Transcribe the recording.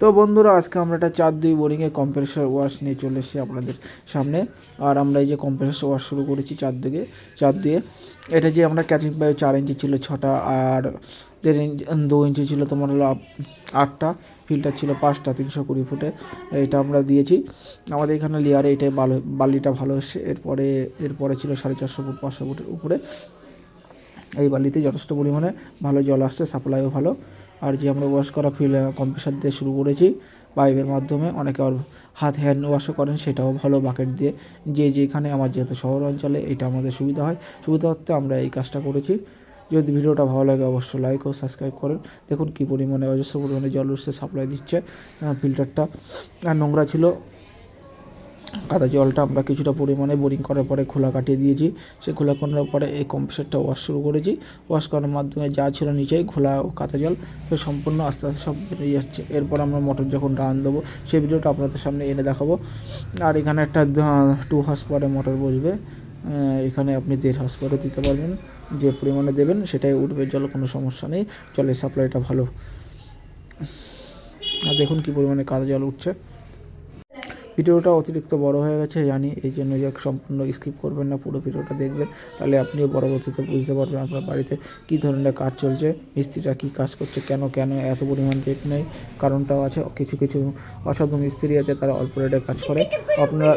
তো বন্ধুরা, আজকে আমরা একটা চার দুই বোরিংয়ে কম্প্রেসার ওয়াশ নিয়ে চলে এসেছি আপনাদের সামনে। আর আমরা এই যে কম্প্রেসার ওয়াশ শুরু করেছি চার দিকে, চার দিয়ে। এটা যে আমরা ক্যাচিং পাইপ চার ইঞ্চি ছিল ছটা, আর দেড় ইঞ্চি দু ইঞ্চি ছিল তোমার হলো আটটা ফিল্টার ছিল পাঁচটা, তিনশো কুড়ি ফুটে। এটা আমরা দিয়েছি। আমাদের এখানে লেয়ারে এটাই ভালো বালিটা ভালো এসছে। এরপরে এরপরে ছিল সাড়ে চারশো ফুট, পাঁচশো ফুটের উপরে। এই বালিতে যথেষ্ট পরিমাণে ভালো জল আসছে সাপ্লাইও ভালো। আর যে আমরা ওয়াশ করা ফিল কম্প্রেসার দিয়ে শুরু করেছি পাইপের মাধ্যমে, অনেকে আর হাত হ্যান্ড ওয়াশও করেন, সেটাও ভালো বাকেট দিয়ে। যে যেখানে আমার যেহেতু শহর অঞ্চলে, এটা আমাদের সুবিধা হয়। সুবিধা হতে আমরা এই কাজটা করেছি। যদি ভিডিওটা ভালো লাগে, অবশ্যই লাইক ও সাবস্ক্রাইব করেন। দেখুন কী পরিমাণে অজস্র পরিমাণে জল উঠছে সাপ্লাই দিচ্ছে ফিল্টারটা আর নোংরা ছিল কাদা জলটা আমরা কিছুটা পরিমাণে বোরিং করার পরে খোলা কাটিয়ে দিয়েছি। সে খোলা করার পরে এই কম্প্রেসারটা ওয়াশ শুরু করেছি। ওয়াশ করার মাধ্যমে যা ছিল নিচে খোলা কাদা জল সে সম্পূর্ণ আস্তে আস্তে সব বেরিয়ে যাচ্ছে এরপর আমরা মোটর যখন রান দেবো, সেই ভিডিওটা আপনাদের সামনে এনে দেখাবো। আর এখানে একটা টু হাস পরে মোটর বসবে। এখানে আপনি দেড় হাস পরে দিতে পারবেন। যে পরিমাণে দেবেন সেটাই উঠবে, জল কোনো সমস্যা নেই। জলের সাপ্লাইটা ভালো। আর দেখুন কী পরিমাণে কাদা জল উঠছে। ভিডিওটা অতিরিক্ত বড় হয়ে গেছে, জানি এই জন্য যে সম্পূর্ণ স্কিপ করবেন না, পুরো ভিডিওটা দেখবেন। তাহলে আপনিও পরবর্তীতে বুঝতে পারবেন আপনার বাড়িতে কী ধরনের কাজ চলছে, মিস্ত্রিরা কী কাজ করছে, কেন কেন, এত পরিমাণ রেট নেই, কারণটাও আছে। কিছু কিছু অসাধু মিস্ত্রি আছে, তারা অল্প রেটে কাজ করে। আপনারা